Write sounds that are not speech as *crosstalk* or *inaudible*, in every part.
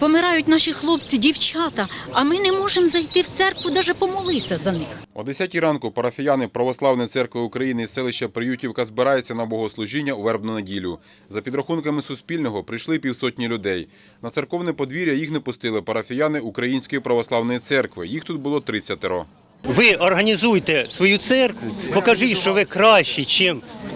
Помирають наші хлопці, дівчата, а ми не можемо зайти в церкву, навіть помолитися за них. О 10 ранку парафіяни Православної церкви України з селища Приютівка збираються на богослужіння у вербну неділю. За підрахунками Суспільного прийшли півсотні людей. На церковне подвір'я їх не пустили парафіяни Української православної церкви. Їх тут було 30 Ви організуйте свою церкву, покажіть, що ви кращі,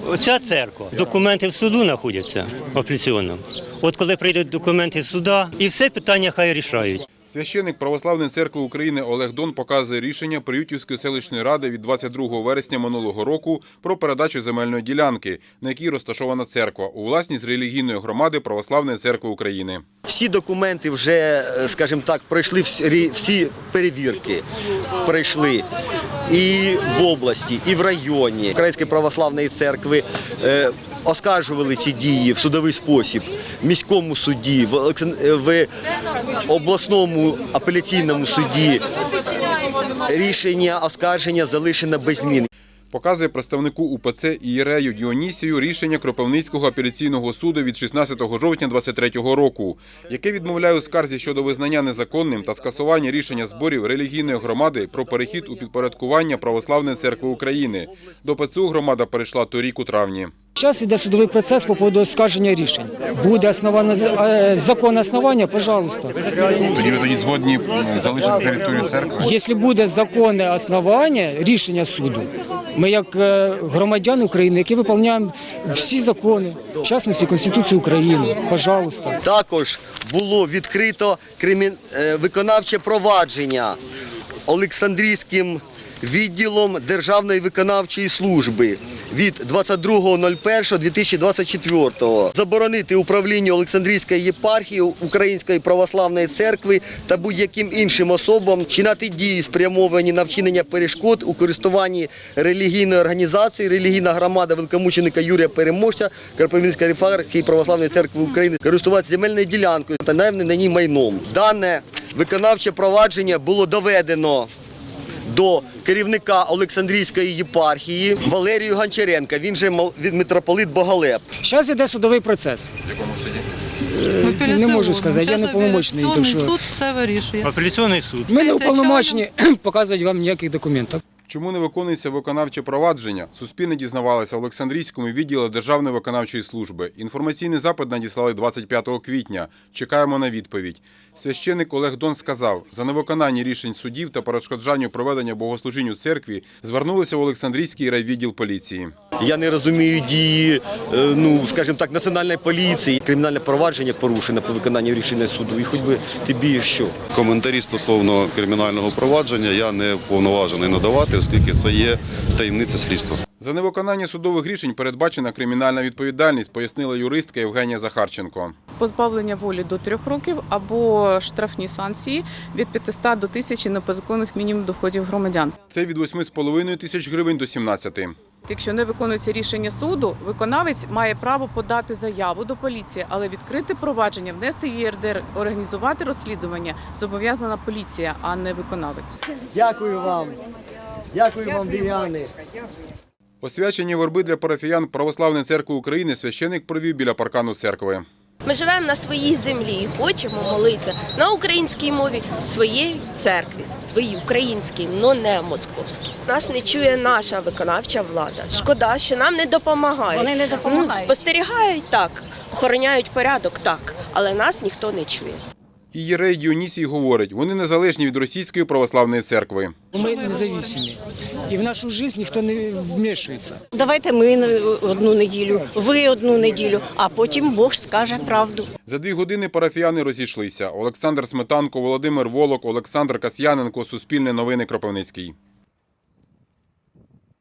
ніж ця церква. Документи в суду знаходяться апеляційному. От коли прийдуть документи з суда, і все питання хай рішають. Священник Православної церкви України Олег Дон показує рішення Приютівської селищної ради від 22 вересня минулого року про передачу земельної ділянки, на якій розташована церква, у власність релігійної громади Православної церкви України. Всі документи вже, е, скажімо так, пройшли всі- всі перевірки. Пройшли і в області, і в районі Української православної церкви. Оскаржували ці дії в судовий спосіб в міському суді, в, обласному апеляційному суді. Рішення оскарження залишено без змін. Показує представнику УПЦ Ієрею Діонісію рішення Кропивницького апеляційного суду від 16 жовтня 2023 року, яке відмовляє у скарзі щодо визнання незаконним та скасування рішення зборів релігійної громади про перехід у підпорядкування Православної церкви України. До ПЦУ громада перейшла торік у травні. Зараз іде судовий процес по поводу оскарження рішень. Буде основане е, законне основання, пожалуйста. Тоді ви тоді згодні залишити територію церкви? Якщо буде законне основання рішення суду, ми як е, громадяни України, які виконуємо всі закони, в частності Конституцію України, пожалуйста. Також було відкрито кримін... е, виконавче провадження Олександрійським відділом Державної виконавчої служби від 22.01.2024 заборонити управлінню Олександрійської єпархії Української православної церкви та будь-яким іншим особам чинати дії, спрямовані на вчинення перешкод у користуванні релігійною організацією. Релігійна громада великомученика Юрія Переможця Карповінської єпархії Православної церкви України користуватися земельною ділянкою та наявним на ній майном. Дане виконавче провадження було доведено до керівника Олександрійської єпархії Валерію Гончаренка. Він же митрополит Боголеп. Зараз іде судовий процес. Апеляційний. Не можу сказати, я не повномочний. суд все вирішує. Апеляційний суд. Ми не уповномочені показують *clears throat* показувати вам ніяких документів. Чому не виконується виконавче провадження? Суспільне дізнавалося в Олександрійському відділі Державної виконавчої служби. Інформаційний запит надіслали 25 квітня. Чекаємо на відповідь. Священник Олег Дон сказав, за невиконання рішень судів та перешкоджанню проведення богослужінь у церкві звернулися в Олександрійський райвідділ поліції. Я не розумію дії, е, ну скажімо так, національної поліції. Кримінальне провадження порушено по виконанню рішення суду. І хоч би тобі що. Коментарі стосовно кримінального провадження я не повноважений надавати, оскільки це є таємниця слідства. За невиконання судових рішень передбачена кримінальна відповідальність, пояснила юристка Євгенія Захарченко. позбавлення волі до трьох років або штрафні санкції від 500 до 1000 неподаткових мінімум доходів громадян. Це від 8,5 тисяч гривень до 17. Якщо не виконується рішення суду, виконавець має право подати заяву до поліції, але відкрити провадження, внести в ЄРДР, організувати розслідування зобов'язана поліція, а не виконавець. Дякую вам. Дякую вам, віряни. Освячення верби для парафіян Православної церкви України священик провів біля паркану церкви. Ми живемо на своїй землі і хочемо молитися на українській мові в своїй церкві, своїй українській, але не московській. Нас не чує наша виконавча влада. Шкода, що нам не допомагає. Вони не допомагають. Ну, Спостерігають так, охороняють порядок так, але нас ніхто не чує. І Єрей Діонісій говорить, вони незалежні від російської православної церкви. Ми незалежні. І в нашу життя ніхто не вмішується. Давайте ми одну неділю, ви одну неділю, а потім Бог скаже правду. За дві години парафіяни розійшлися. Олександр Сметанко, Володимир Волок, Олександр Касьяненко, Суспільне новини Кропивницький.